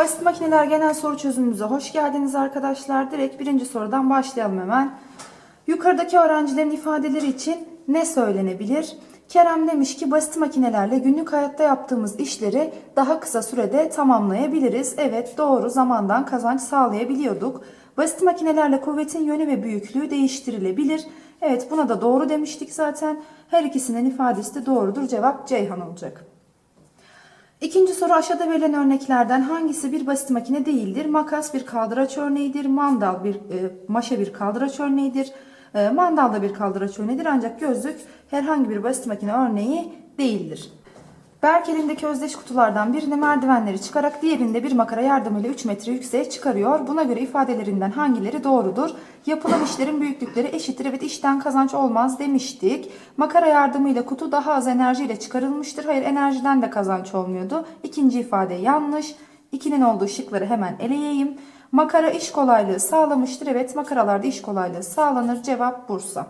Basit makineler genel soru çözümümüze hoş geldiniz arkadaşlar. Direkt birinci sorudan başlayalım hemen. Yukarıdaki öğrencilerin ifadeleri için ne söylenebilir? Kerem demiş ki basit makinelerle günlük hayatta yaptığımız işleri daha kısa sürede tamamlayabiliriz. Evet doğru zamandan kazanç sağlayabiliyorduk. Basit makinelerle kuvvetin yönü ve büyüklüğü değiştirilebilir. Evet buna da doğru demiştik zaten. Her ikisinin ifadesi de doğrudur. Cevap Ceyhan olacak. İkinci soru aşağıda verilen örneklerden hangisi bir basit makine değildir? Makas bir kaldıraç örneğidir. Mandal bir e, maşa bir kaldıraç örneğidir. E, mandal da bir kaldıraç örneğidir ancak gözlük herhangi bir basit makine örneği değildir. Berk elindeki özdeş kutulardan birini merdivenleri çıkarak diğerinde bir makara yardımıyla 3 metre yükseğe çıkarıyor. Buna göre ifadelerinden hangileri doğrudur? Yapılan işlerin büyüklükleri eşittir. Evet işten kazanç olmaz demiştik. Makara yardımıyla kutu daha az enerjiyle çıkarılmıştır. Hayır enerjiden de kazanç olmuyordu. İkinci ifade yanlış. İkinin olduğu şıkları hemen eleyeyim. Makara iş kolaylığı sağlamıştır. Evet makaralarda iş kolaylığı sağlanır. Cevap Bursa.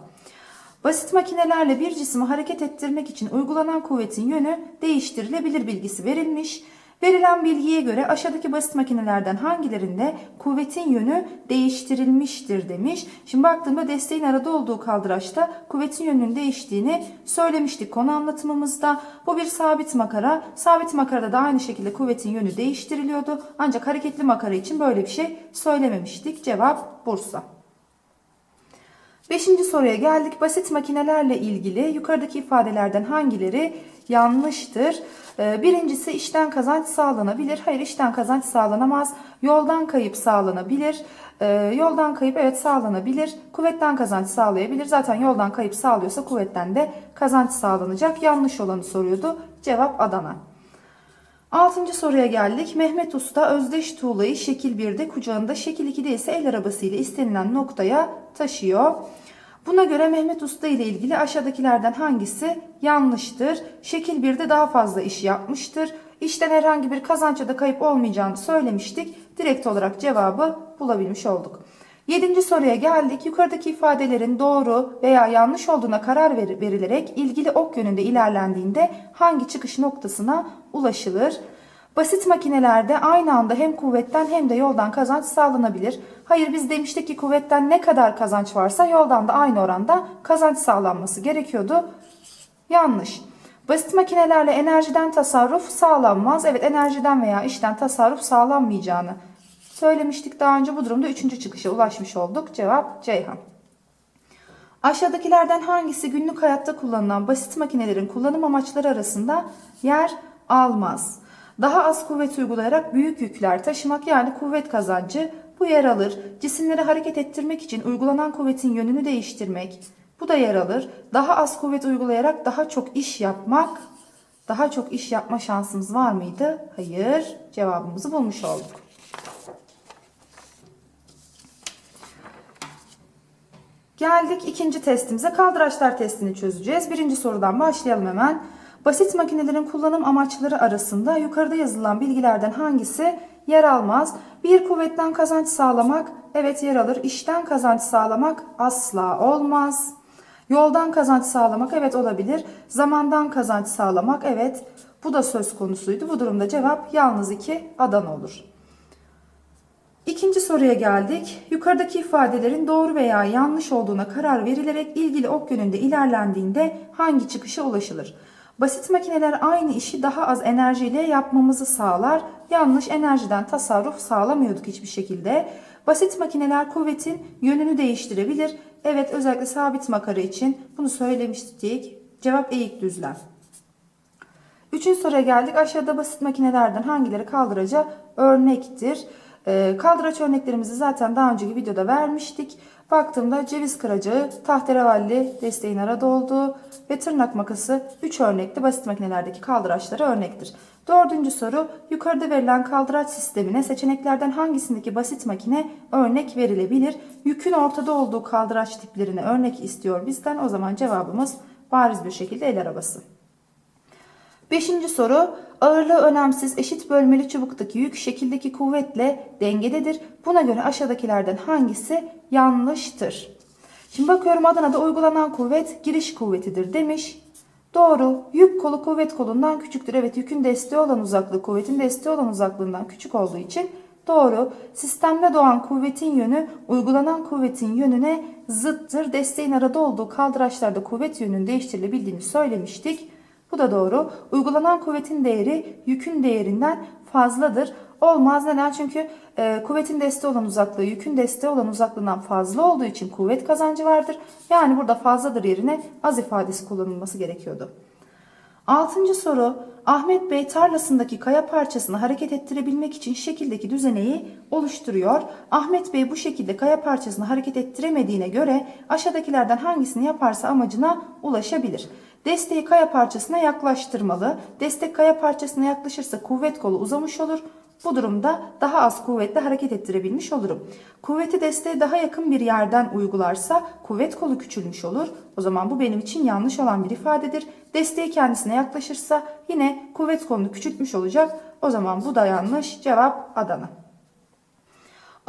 Basit makinelerle bir cismi hareket ettirmek için uygulanan kuvvetin yönü değiştirilebilir bilgisi verilmiş. Verilen bilgiye göre aşağıdaki basit makinelerden hangilerinde kuvvetin yönü değiştirilmiştir demiş. Şimdi baktığımda desteğin arada olduğu kaldıraçta kuvvetin yönünün değiştiğini söylemiştik konu anlatımımızda. Bu bir sabit makara. Sabit makarada da aynı şekilde kuvvetin yönü değiştiriliyordu. Ancak hareketli makara için böyle bir şey söylememiştik. Cevap Bursa. Beşinci soruya geldik. Basit makinelerle ilgili yukarıdaki ifadelerden hangileri yanlıştır? Ee, Birincisi işten kazanç sağlanabilir. Hayır işten kazanç sağlanamaz. Yoldan kayıp sağlanabilir. Ee, Yoldan kayıp evet sağlanabilir. Kuvvetten kazanç sağlayabilir. Zaten yoldan kayıp sağlıyorsa kuvvetten de kazanç sağlanacak. Yanlış olanı soruyordu. Cevap Adana. Altıncı soruya geldik. Mehmet Usta özdeş tuğlayı şekil 1'de kucağında şekil 2'de ise el arabasıyla istenilen noktaya taşıyor. Buna göre Mehmet Usta ile ilgili aşağıdakilerden hangisi yanlıştır? Şekil 1'de daha fazla iş yapmıştır. İşten herhangi bir kazançta da kayıp olmayacağını söylemiştik. Direkt olarak cevabı bulabilmiş olduk. Yedinci soruya geldik. Yukarıdaki ifadelerin doğru veya yanlış olduğuna karar ver- verilerek ilgili ok yönünde ilerlendiğinde hangi çıkış noktasına ulaşılır? Basit makinelerde aynı anda hem kuvvetten hem de yoldan kazanç sağlanabilir. Hayır biz demiştik ki kuvvetten ne kadar kazanç varsa yoldan da aynı oranda kazanç sağlanması gerekiyordu. Yanlış. Basit makinelerle enerjiden tasarruf sağlanmaz. Evet enerjiden veya işten tasarruf sağlanmayacağını söylemiştik daha önce. Bu durumda üçüncü çıkışa ulaşmış olduk. Cevap Ceyhan. Aşağıdakilerden hangisi günlük hayatta kullanılan basit makinelerin kullanım amaçları arasında yer almaz? Daha az kuvvet uygulayarak büyük yükler taşımak yani kuvvet kazancı bu yer alır. Cisimleri hareket ettirmek için uygulanan kuvvetin yönünü değiştirmek bu da yer alır. Daha az kuvvet uygulayarak daha çok iş yapmak daha çok iş yapma şansımız var mıydı? Hayır. Cevabımızı bulmuş olduk. Geldik ikinci testimize. Kaldıraçlar testini çözeceğiz. Birinci sorudan başlayalım hemen. Basit makinelerin kullanım amaçları arasında yukarıda yazılan bilgilerden hangisi yer almaz? Bir kuvvetten kazanç sağlamak evet yer alır. İşten kazanç sağlamak asla olmaz. Yoldan kazanç sağlamak evet olabilir. Zamandan kazanç sağlamak evet bu da söz konusuydu. Bu durumda cevap yalnız 2 Adana olur. İkinci soruya geldik. Yukarıdaki ifadelerin doğru veya yanlış olduğuna karar verilerek ilgili ok yönünde ilerlendiğinde hangi çıkışa ulaşılır? Basit makineler aynı işi daha az enerjiyle yapmamızı sağlar. Yanlış enerjiden tasarruf sağlamıyorduk hiçbir şekilde. Basit makineler kuvvetin yönünü değiştirebilir. Evet özellikle sabit makara için bunu söylemiştik. Cevap eğik düzlem. Üçüncü soruya geldik. Aşağıda basit makinelerden hangileri kaldıraca örnektir? Ee, kaldıraç örneklerimizi zaten daha önceki videoda vermiştik. Baktığımda ceviz kıracağı, tahterevalli desteğin arada olduğu ve tırnak makası 3 örnekli basit makinelerdeki kaldıraçlara örnektir. Dördüncü soru yukarıda verilen kaldıraç sistemine seçeneklerden hangisindeki basit makine örnek verilebilir? Yükün ortada olduğu kaldıraç tiplerine örnek istiyor bizden. O zaman cevabımız bariz bir şekilde el arabası. Beşinci soru ağırlığı önemsiz eşit bölmeli çubuktaki yük şekildeki kuvvetle dengededir. Buna göre aşağıdakilerden hangisi yanlıştır? Şimdi bakıyorum Adana'da uygulanan kuvvet giriş kuvvetidir demiş. Doğru. Yük kolu kuvvet kolundan küçüktür. Evet yükün desteği olan uzaklığı kuvvetin desteği olan uzaklığından küçük olduğu için doğru. Sistemde doğan kuvvetin yönü uygulanan kuvvetin yönüne zıttır. Desteğin arada olduğu kaldıraçlarda kuvvet yönünün değiştirilebildiğini söylemiştik. Bu da doğru. Uygulanan kuvvetin değeri yükün değerinden fazladır. Olmaz. Neden? Çünkü e, kuvvetin desteği olan uzaklığı yükün desteği olan uzaklığından fazla olduğu için kuvvet kazancı vardır. Yani burada fazladır yerine az ifadesi kullanılması gerekiyordu. Altıncı soru. Ahmet Bey tarlasındaki kaya parçasını hareket ettirebilmek için şekildeki düzeneyi oluşturuyor. Ahmet Bey bu şekilde kaya parçasını hareket ettiremediğine göre aşağıdakilerden hangisini yaparsa amacına ulaşabilir. Desteği kaya parçasına yaklaştırmalı. Destek kaya parçasına yaklaşırsa kuvvet kolu uzamış olur. Bu durumda daha az kuvvetle hareket ettirebilmiş olurum. Kuvveti desteğe daha yakın bir yerden uygularsa kuvvet kolu küçülmüş olur. O zaman bu benim için yanlış olan bir ifadedir. Desteği kendisine yaklaşırsa yine kuvvet kolunu küçültmüş olacak. O zaman bu da yanlış. Cevap Adana.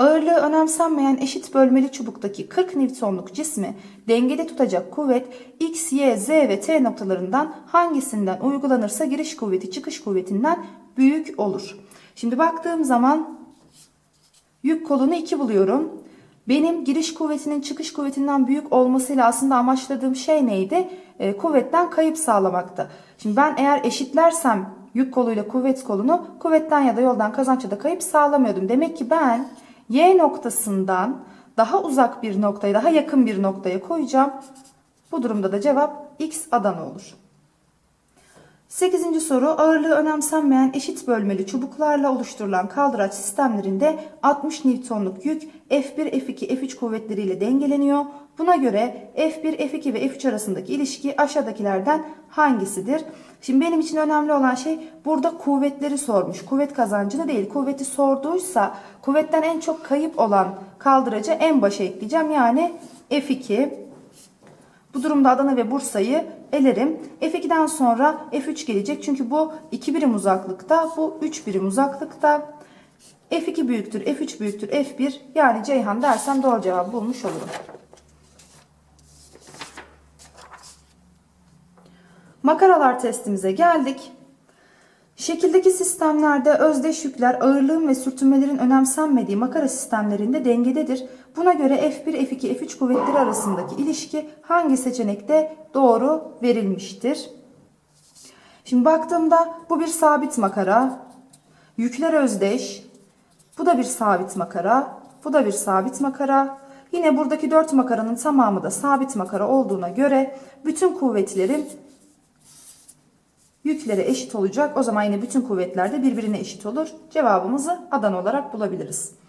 Ağırlığı önemsenmeyen eşit bölmeli çubuktaki 40 Newton'luk cismi dengede tutacak kuvvet X, Y, Z ve T noktalarından hangisinden uygulanırsa giriş kuvveti çıkış kuvvetinden büyük olur. Şimdi baktığım zaman yük kolunu 2 buluyorum. Benim giriş kuvvetinin çıkış kuvvetinden büyük olmasıyla aslında amaçladığım şey neydi? E, kuvvetten kayıp sağlamaktı. Şimdi ben eğer eşitlersem yük koluyla kuvvet kolunu kuvvetten ya da yoldan kazançta da kayıp sağlamıyordum. Demek ki ben Y noktasından daha uzak bir noktaya, daha yakın bir noktaya koyacağım. Bu durumda da cevap X Adana olur. 8. soru ağırlığı önemsenmeyen eşit bölmeli çubuklarla oluşturulan kaldıraç sistemlerinde 60 Newton'luk yük F1, F2, F3 kuvvetleriyle dengeleniyor. Buna göre F1, F2 ve F3 arasındaki ilişki aşağıdakilerden hangisidir? Şimdi benim için önemli olan şey burada kuvvetleri sormuş. Kuvvet kazancını değil. Kuvveti sorduysa kuvvetten en çok kayıp olan kaldıracı en başa ekleyeceğim. Yani F2. Bu durumda Adana ve Bursa'yı elerim. F2'den sonra F3 gelecek. Çünkü bu 2 birim uzaklıkta. Bu 3 birim uzaklıkta. F2 büyüktür, F3 büyüktür, F1 yani Ceyhan dersem doğru cevabı bulmuş olurum. Makaralar testimize geldik. Şekildeki sistemlerde özdeş yükler ağırlığın ve sürtünmelerin önemsenmediği makara sistemlerinde dengededir. Buna göre F1, F2, F3 kuvvetleri arasındaki ilişki hangi seçenekte doğru verilmiştir? Şimdi baktığımda bu bir sabit makara. Yükler özdeş. Bu da bir sabit makara. Bu da bir sabit makara. Yine buradaki 4 makaranın tamamı da sabit makara olduğuna göre bütün kuvvetlerin yüklere eşit olacak. O zaman yine bütün kuvvetler de birbirine eşit olur. Cevabımızı Adana olarak bulabiliriz.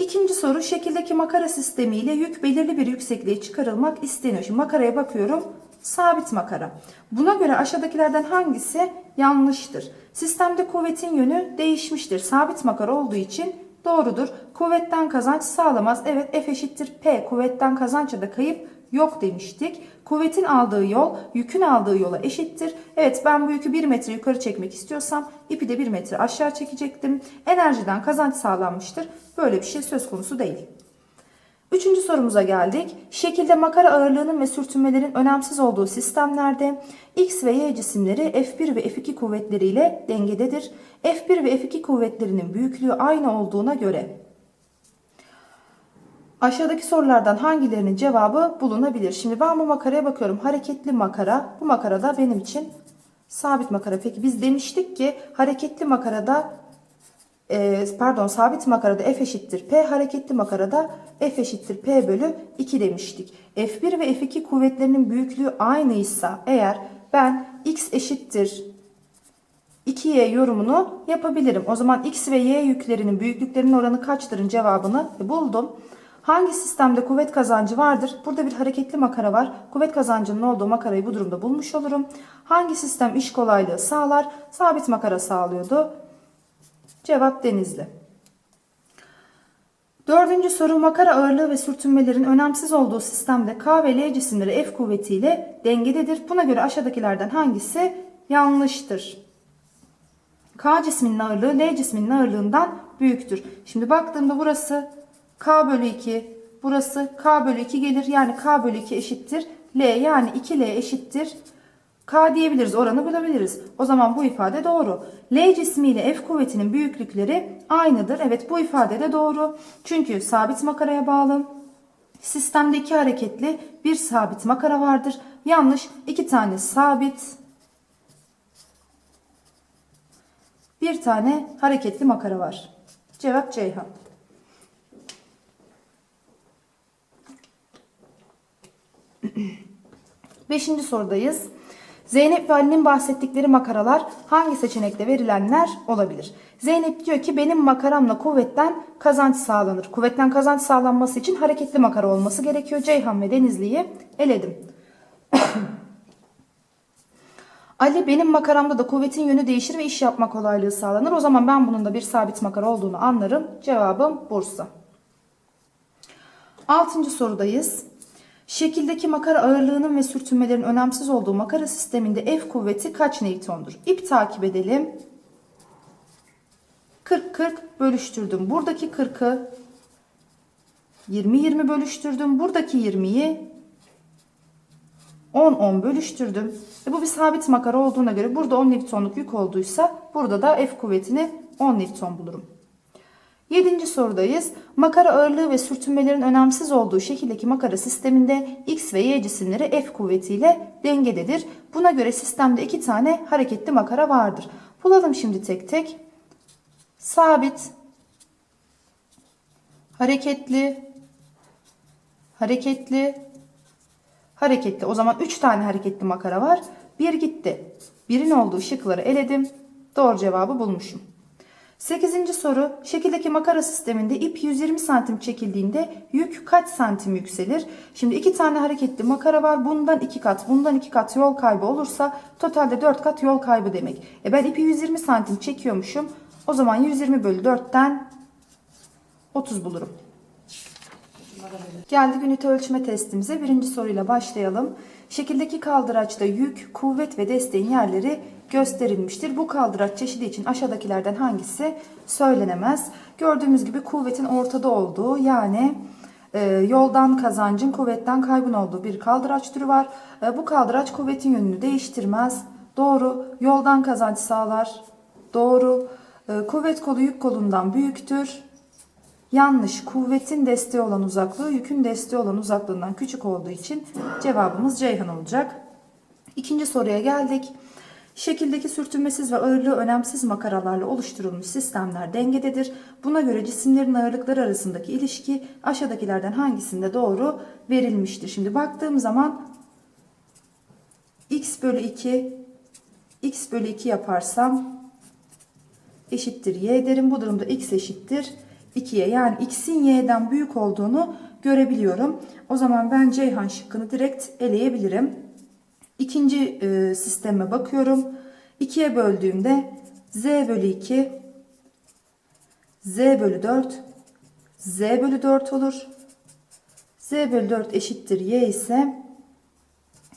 İkinci soru şekildeki makara sistemiyle yük belirli bir yüksekliğe çıkarılmak isteniyor. Şimdi makaraya bakıyorum. Sabit makara. Buna göre aşağıdakilerden hangisi yanlıştır? Sistemde kuvvetin yönü değişmiştir. Sabit makara olduğu için doğrudur. Kuvvetten kazanç sağlamaz. Evet F eşittir P. Kuvvetten kazançta da kayıp yok demiştik. Kuvvetin aldığı yol yükün aldığı yola eşittir. Evet ben bu yükü 1 metre yukarı çekmek istiyorsam ipi de 1 metre aşağı çekecektim. Enerjiden kazanç sağlanmıştır. Böyle bir şey söz konusu değil. Üçüncü sorumuza geldik. Şekilde makara ağırlığının ve sürtünmelerin önemsiz olduğu sistemlerde X ve Y cisimleri F1 ve F2 kuvvetleriyle dengededir. F1 ve F2 kuvvetlerinin büyüklüğü aynı olduğuna göre Aşağıdaki sorulardan hangilerinin cevabı bulunabilir? Şimdi ben bu makaraya bakıyorum. Hareketli makara. Bu makarada benim için sabit makara. Peki biz demiştik ki hareketli makarada e, pardon sabit makarada f eşittir p hareketli makarada f eşittir p bölü 2 demiştik. F1 ve F2 kuvvetlerinin büyüklüğü aynıysa eğer ben x eşittir 2y yorumunu yapabilirim. O zaman x ve y yüklerinin büyüklüklerinin oranı kaçtırın cevabını buldum. Hangi sistemde kuvvet kazancı vardır? Burada bir hareketli makara var. Kuvvet kazancının olduğu makarayı bu durumda bulmuş olurum. Hangi sistem iş kolaylığı sağlar? Sabit makara sağlıyordu. Cevap denizli. Dördüncü soru makara ağırlığı ve sürtünmelerin önemsiz olduğu sistemde K ve L cisimleri F kuvvetiyle dengededir. Buna göre aşağıdakilerden hangisi yanlıştır? K cisminin ağırlığı L cisminin ağırlığından büyüktür. Şimdi baktığımda burası K bölü 2 burası K bölü 2 gelir. Yani K bölü 2 eşittir L yani 2L eşittir K diyebiliriz, oranı bulabiliriz. O zaman bu ifade doğru. L cismiyle F kuvvetinin büyüklükleri aynıdır. Evet bu ifade de doğru. Çünkü sabit makaraya bağlı. Sistemde iki hareketli bir sabit makara vardır. Yanlış iki tane sabit bir tane hareketli makara var. Cevap Ceyhan. Beşinci sorudayız. Zeynep ve Ali'nin bahsettikleri makaralar hangi seçenekte verilenler olabilir? Zeynep diyor ki benim makaramla kuvvetten kazanç sağlanır. Kuvvetten kazanç sağlanması için hareketli makara olması gerekiyor. Ceyhan ve Denizli'yi eledim. Ali benim makaramda da kuvvetin yönü değişir ve iş yapma kolaylığı sağlanır. O zaman ben bunun da bir sabit makara olduğunu anlarım. Cevabım Bursa. Altıncı sorudayız. Şekildeki makara ağırlığının ve sürtünmelerin önemsiz olduğu makara sisteminde F kuvveti kaç Newton'dur? İp takip edelim. 40-40 bölüştürdüm. Buradaki 40'ı 20-20 bölüştürdüm. Buradaki 20'yi 10-10 bölüştürdüm. E bu bir sabit makara olduğuna göre burada 10 Newton'luk yük olduysa burada da F kuvvetini 10 Newton bulurum. Yedinci sorudayız. Makara ağırlığı ve sürtünmelerin önemsiz olduğu şekildeki makara sisteminde X ve Y cisimleri F kuvvetiyle dengededir. Buna göre sistemde iki tane hareketli makara vardır. Bulalım şimdi tek tek. Sabit, hareketli, hareketli, hareketli. O zaman 3 tane hareketli makara var. Bir gitti. Birin olduğu şıkları eledim. Doğru cevabı bulmuşum. 8. soru. Şekildeki makara sisteminde ip 120 santim çekildiğinde yük kaç santim yükselir? Şimdi iki tane hareketli makara var. Bundan iki kat, bundan iki kat yol kaybı olursa totalde 4 kat yol kaybı demek. E ben ipi 120 santim çekiyormuşum. O zaman 120 bölü 4'ten 30 bulurum. Geldik ünite ölçme testimize. Birinci soruyla başlayalım. Şekildeki kaldıraçta yük, kuvvet ve desteğin yerleri gösterilmiştir. Bu kaldıraç çeşidi için aşağıdakilerden hangisi söylenemez? Gördüğümüz gibi kuvvetin ortada olduğu yani e, yoldan kazancın kuvvetten kaybın olduğu bir kaldıraç türü var. E, bu kaldıraç kuvvetin yönünü değiştirmez. Doğru. Yoldan kazanç sağlar. Doğru. E, kuvvet kolu yük kolundan büyüktür. Yanlış. Kuvvetin desteği olan uzaklığı yükün desteği olan uzaklığından küçük olduğu için cevabımız Ceyhan olacak. İkinci soruya geldik. Şekildeki sürtünmesiz ve ağırlığı önemsiz makaralarla oluşturulmuş sistemler dengededir. Buna göre cisimlerin ağırlıkları arasındaki ilişki aşağıdakilerden hangisinde doğru verilmiştir? Şimdi baktığım zaman x bölü 2 x bölü 2 yaparsam eşittir y derim. Bu durumda x eşittir 2'ye yani x'in y'den büyük olduğunu görebiliyorum. O zaman ben Ceyhan şıkkını direkt eleyebilirim. İkinci e, sisteme bakıyorum. 2'ye böldüğümde z bölü 2 z bölü 4 z bölü 4 olur. z bölü 4 eşittir y ise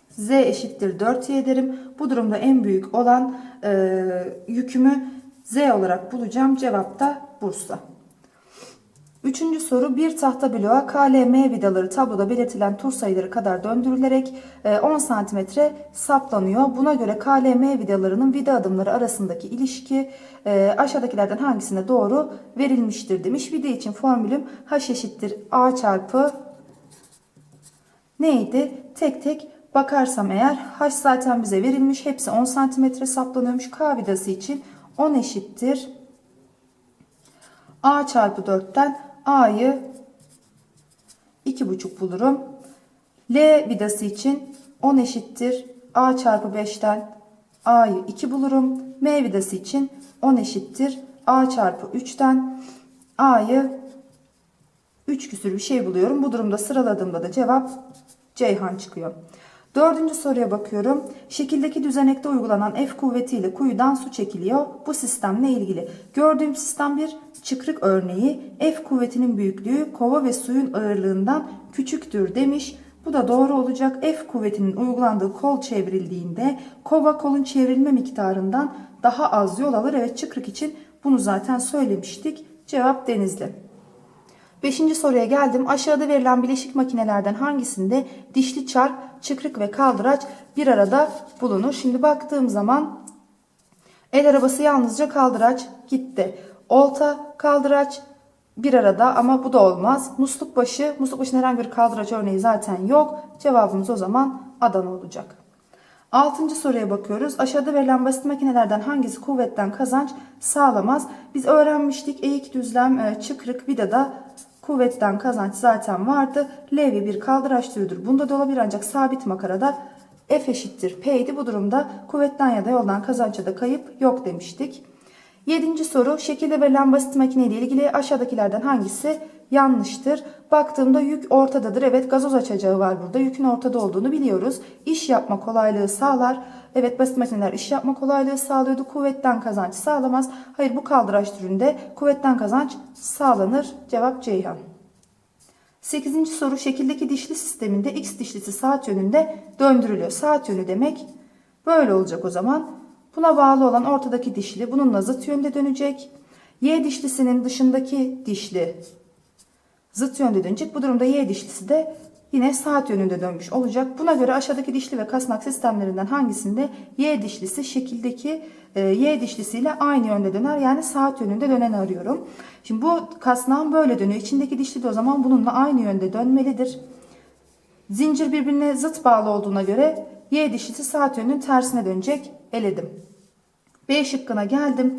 z eşittir 4y derim. Bu durumda en büyük olan e, yükümü z olarak bulacağım. Cevap da Bursa. Üçüncü soru bir tahta bloğa KLM vidaları tabloda belirtilen tur sayıları kadar döndürülerek 10 cm saplanıyor. Buna göre KLM vidalarının vida adımları arasındaki ilişki e, aşağıdakilerden hangisine doğru verilmiştir demiş. Vida için formülüm H eşittir A çarpı neydi? Tek tek bakarsam eğer H zaten bize verilmiş. Hepsi 10 cm saplanıyormuş. K vidası için 10 eşittir. A çarpı 4'ten A'yı 2,5 bulurum. L vidası için 10 eşittir. A çarpı 5'ten A'yı 2 bulurum. M vidası için 10 eşittir. A çarpı 3'ten A'yı 3 küsür bir şey buluyorum. Bu durumda sıraladığımda da cevap Ceyhan çıkıyor. Dördüncü soruya bakıyorum. Şekildeki düzenekte uygulanan F kuvvetiyle kuyudan su çekiliyor. Bu sistemle ilgili. Gördüğüm sistem bir çıkrık örneği. F kuvvetinin büyüklüğü kova ve suyun ağırlığından küçüktür demiş. Bu da doğru olacak. F kuvvetinin uygulandığı kol çevrildiğinde kova kolun çevrilme miktarından daha az yol alır. Evet çıkrık için bunu zaten söylemiştik. Cevap Denizli. Beşinci soruya geldim. Aşağıda verilen bileşik makinelerden hangisinde dişli çark, çıkrık ve kaldıraç bir arada bulunur? Şimdi baktığım zaman el arabası yalnızca kaldıraç gitti. Olta, kaldıraç bir arada ama bu da olmaz. Musluk başı, musluk başının herhangi bir kaldıraç örneği zaten yok. Cevabımız o zaman Adana olacak. Altıncı soruya bakıyoruz. Aşağıda verilen basit makinelerden hangisi kuvvetten kazanç sağlamaz? Biz öğrenmiştik eğik düzlem, e, çıkrık, vidada kuvvetten kazanç zaten vardı. Levye bir kaldıraç türüdür. Bunda da olabilir ancak sabit makarada F eşittir P'ydi. Bu durumda kuvvetten ya da yoldan kazança da kayıp yok demiştik. Yedinci soru şekilde verilen basit makine ile ilgili aşağıdakilerden hangisi yanlıştır? Baktığımda yük ortadadır. Evet gazoz açacağı var burada. Yükün ortada olduğunu biliyoruz. İş yapma kolaylığı sağlar. Evet basit makineler iş yapma kolaylığı sağlıyordu. Kuvvetten kazanç sağlamaz. Hayır bu kaldıraç türünde kuvvetten kazanç sağlanır. Cevap Ceyhan. 8. soru şekildeki dişli sisteminde x dişlisi saat yönünde döndürülüyor. Saat yönü demek böyle olacak o zaman. Buna bağlı olan ortadaki dişli bununla zıt yönde dönecek. Y dişlisinin dışındaki dişli zıt yönde dönecek. Bu durumda Y dişlisi de yine saat yönünde dönmüş olacak. Buna göre aşağıdaki dişli ve kasnak sistemlerinden hangisinde Y dişlisi şekildeki e, Y dişlisiyle aynı yönde döner. Yani saat yönünde döneni arıyorum. Şimdi bu kasnağın böyle dönüyor. İçindeki dişli de o zaman bununla aynı yönde dönmelidir. Zincir birbirine zıt bağlı olduğuna göre Y dişlisi saat yönünün tersine dönecek. Eledim. B şıkkına geldim.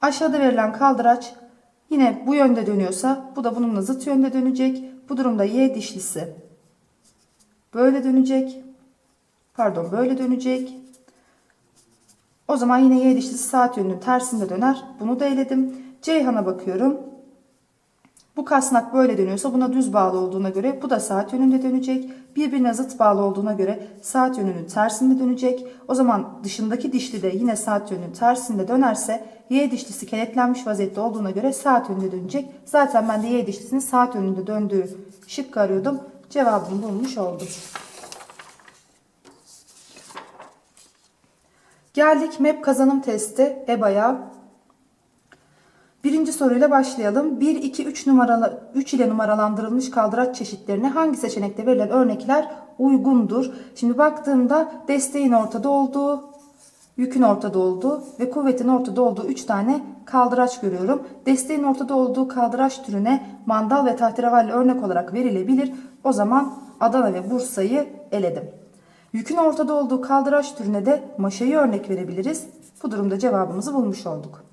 Aşağıda verilen kaldıraç yine bu yönde dönüyorsa bu da bununla zıt yönde dönecek. Bu durumda Y dişlisi böyle dönecek. Pardon böyle dönecek. O zaman yine Y dişlisi saat yönünün tersinde döner. Bunu da eledim. Ceyhan'a bakıyorum. Bu kasnak böyle dönüyorsa buna düz bağlı olduğuna göre bu da saat yönünde dönecek. Birbirine zıt bağlı olduğuna göre saat yönünün tersinde dönecek. O zaman dışındaki dişli de yine saat yönünün tersinde dönerse Y dişlisi kenetlenmiş vaziyette olduğuna göre saat yönünde dönecek. Zaten ben de Y dişlisinin saat yönünde döndüğü şıkkı arıyordum. Cevabını bulmuş oldum. Geldik MEP kazanım testi EBA'ya. Birinci soruyla başlayalım. 1, 2, 3 numaralı 3 ile numaralandırılmış kaldıraç çeşitlerine hangi seçenekte verilen örnekler uygundur? Şimdi baktığımda desteğin ortada olduğu, yükün ortada olduğu ve kuvvetin ortada olduğu 3 tane kaldıraç görüyorum. Desteğin ortada olduğu kaldıraç türüne mandal ve tahterevalli örnek olarak verilebilir. O zaman Adana ve Bursa'yı eledim. Yükün ortada olduğu kaldıraç türüne de maşayı örnek verebiliriz. Bu durumda cevabımızı bulmuş olduk.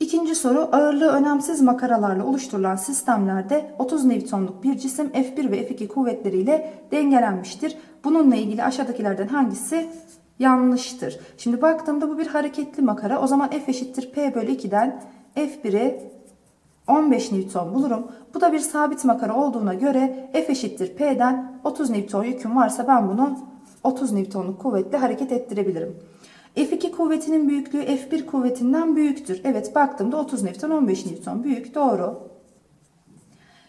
İkinci soru ağırlığı önemsiz makaralarla oluşturulan sistemlerde 30 Newton'luk bir cisim F1 ve F2 kuvvetleriyle dengelenmiştir. Bununla ilgili aşağıdakilerden hangisi yanlıştır? Şimdi baktığımda bu bir hareketli makara. O zaman F eşittir P bölü 2'den F1'i 15 Newton bulurum. Bu da bir sabit makara olduğuna göre F eşittir P'den 30 Newton yüküm varsa ben bunu 30 Newton'luk kuvvetle hareket ettirebilirim. F2 kuvvetinin büyüklüğü F1 kuvvetinden büyüktür. Evet baktığımda 30 Newton 15 Newton büyük doğru.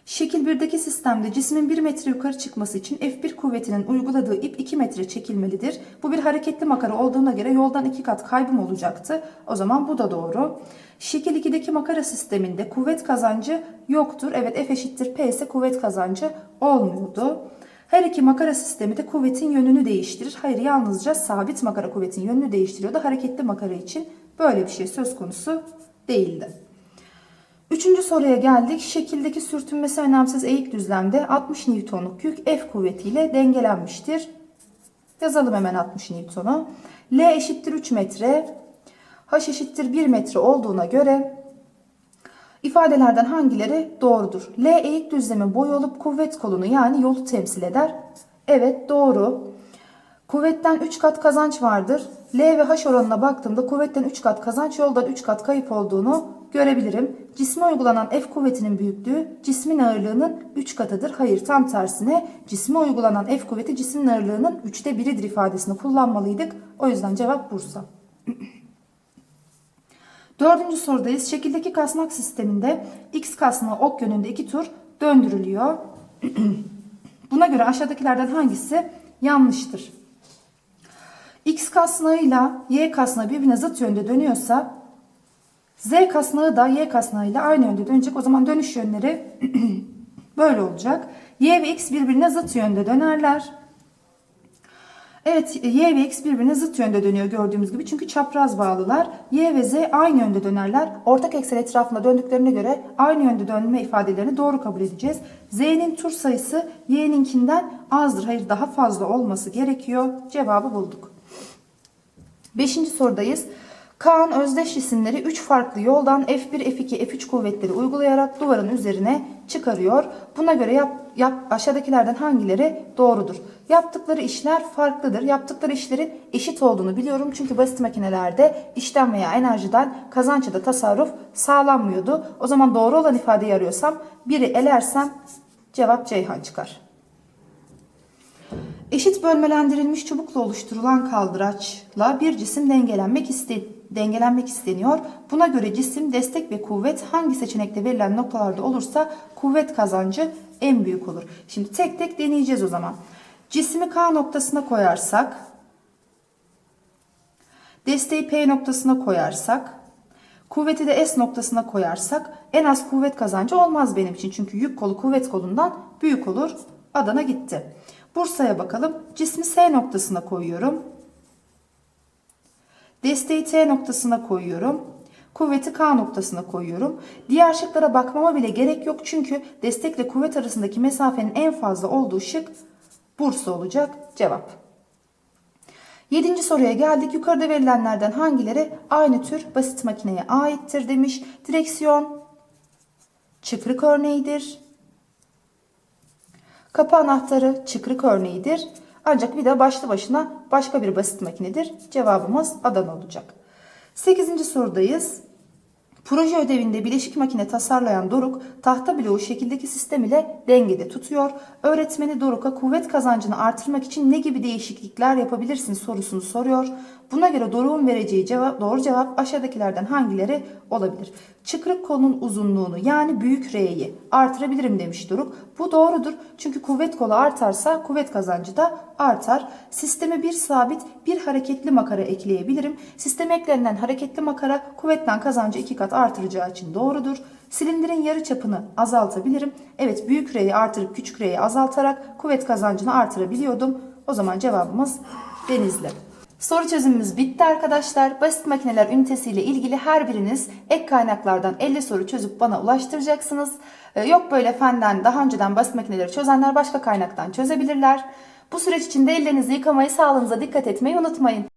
Şekil 1'deki sistemde cismin 1 metre yukarı çıkması için F1 kuvvetinin uyguladığı ip 2 metre çekilmelidir. Bu bir hareketli makara olduğuna göre yoldan 2 kat kaybım olacaktı. O zaman bu da doğru. Şekil 2'deki makara sisteminde kuvvet kazancı yoktur. Evet F eşittir P ise kuvvet kazancı olmuyordu. Her iki makara sistemi de kuvvetin yönünü değiştirir. Hayır yalnızca sabit makara kuvvetin yönünü değiştiriyordu. Hareketli makara için böyle bir şey söz konusu değildi. Üçüncü soruya geldik. Şekildeki sürtünmesi önemsiz eğik düzlemde 60 Newton'luk yük F kuvvetiyle dengelenmiştir. Yazalım hemen 60 Newton'u. L eşittir 3 metre. H eşittir 1 metre olduğuna göre ifadelerden hangileri doğrudur? L eğik düzlemin boyu olup kuvvet kolunu yani yolu temsil eder. Evet doğru. Kuvvetten 3 kat kazanç vardır. L ve H oranına baktığımda kuvvetten 3 kat kazanç yoldan 3 kat kayıp olduğunu görebilirim. Cisme uygulanan F kuvvetinin büyüklüğü cismin ağırlığının 3 katıdır. Hayır tam tersine cisme uygulanan F kuvveti cismin ağırlığının 3'te biridir ifadesini kullanmalıydık. O yüzden cevap Bursa. Dördüncü sorudayız. Şekildeki kasnak sisteminde X kasnağı ok yönünde iki tur döndürülüyor. Buna göre aşağıdakilerden hangisi yanlıştır? X kasnağıyla Y kasnağı birbirine zıt yönde dönüyorsa Z kasnağı da Y kasnağıyla aynı yönde dönecek. O zaman dönüş yönleri böyle olacak. Y ve X birbirine zıt yönde dönerler. Evet Y ve X birbirine zıt yönde dönüyor gördüğümüz gibi. Çünkü çapraz bağlılar. Y ve Z aynı yönde dönerler. Ortak eksen etrafında döndüklerine göre aynı yönde dönme ifadelerini doğru kabul edeceğiz. Z'nin tur sayısı Y'ninkinden azdır. Hayır daha fazla olması gerekiyor. Cevabı bulduk. Beşinci sorudayız. Kaan özdeş cisimleri 3 farklı yoldan F1, F2, F3 kuvvetleri uygulayarak duvarın üzerine çıkarıyor. Buna göre yap, yap, aşağıdakilerden hangileri doğrudur? Yaptıkları işler farklıdır. Yaptıkları işlerin eşit olduğunu biliyorum. Çünkü basit makinelerde işlem veya enerjiden kazanç da tasarruf sağlanmıyordu. O zaman doğru olan ifadeyi arıyorsam biri elersem cevap Ceyhan çıkar. Eşit bölmelendirilmiş çubukla oluşturulan kaldıraçla bir cisim dengelenmek iste dengelenmek isteniyor. Buna göre cisim destek ve kuvvet hangi seçenekte verilen noktalarda olursa kuvvet kazancı en büyük olur. Şimdi tek tek deneyeceğiz o zaman. Cismi K noktasına koyarsak, desteği P noktasına koyarsak, kuvveti de S noktasına koyarsak en az kuvvet kazancı olmaz benim için. Çünkü yük kolu kuvvet kolundan büyük olur. Adana gitti. Bursa'ya bakalım. Cismi S noktasına koyuyorum. Desteği T noktasına koyuyorum. Kuvveti K noktasına koyuyorum. Diğer şıklara bakmama bile gerek yok. Çünkü destekle kuvvet arasındaki mesafenin en fazla olduğu şık Bursa olacak. Cevap. Yedinci soruya geldik. Yukarıda verilenlerden hangileri aynı tür basit makineye aittir demiş. Direksiyon çıkrık örneğidir. Kapı anahtarı çıkrık örneğidir. Ancak de başlı başına başka bir basit makinedir. Cevabımız Adana olacak. 8. sorudayız. Proje ödevinde bileşik makine tasarlayan Doruk tahta bloğu şekildeki sistem ile dengede tutuyor. Öğretmeni Doruk'a kuvvet kazancını artırmak için ne gibi değişiklikler yapabilirsin sorusunu soruyor. Buna göre Doruk'un vereceği cevap, doğru cevap aşağıdakilerden hangileri olabilir? Çıkrık kolun uzunluğunu yani büyük R'yi artırabilirim demiş Doruk. Bu doğrudur. Çünkü kuvvet kolu artarsa kuvvet kazancı da artar. Sisteme bir sabit bir hareketli makara ekleyebilirim. Sisteme eklenen hareketli makara kuvvetten kazancı iki kat artıracağı için doğrudur. Silindirin yarı çapını azaltabilirim. Evet büyük R'yi artırıp küçük R'yi azaltarak kuvvet kazancını artırabiliyordum. O zaman cevabımız Denizli. Soru çözümümüz bitti arkadaşlar. Basit makineler ünitesiyle ilgili her biriniz ek kaynaklardan 50 soru çözüp bana ulaştıracaksınız. Ee, Yok böyle fenden daha önceden basit makineleri çözenler başka kaynaktan çözebilirler. Bu süreç içinde ellerinizi yıkamayı, sağlığınıza dikkat etmeyi unutmayın.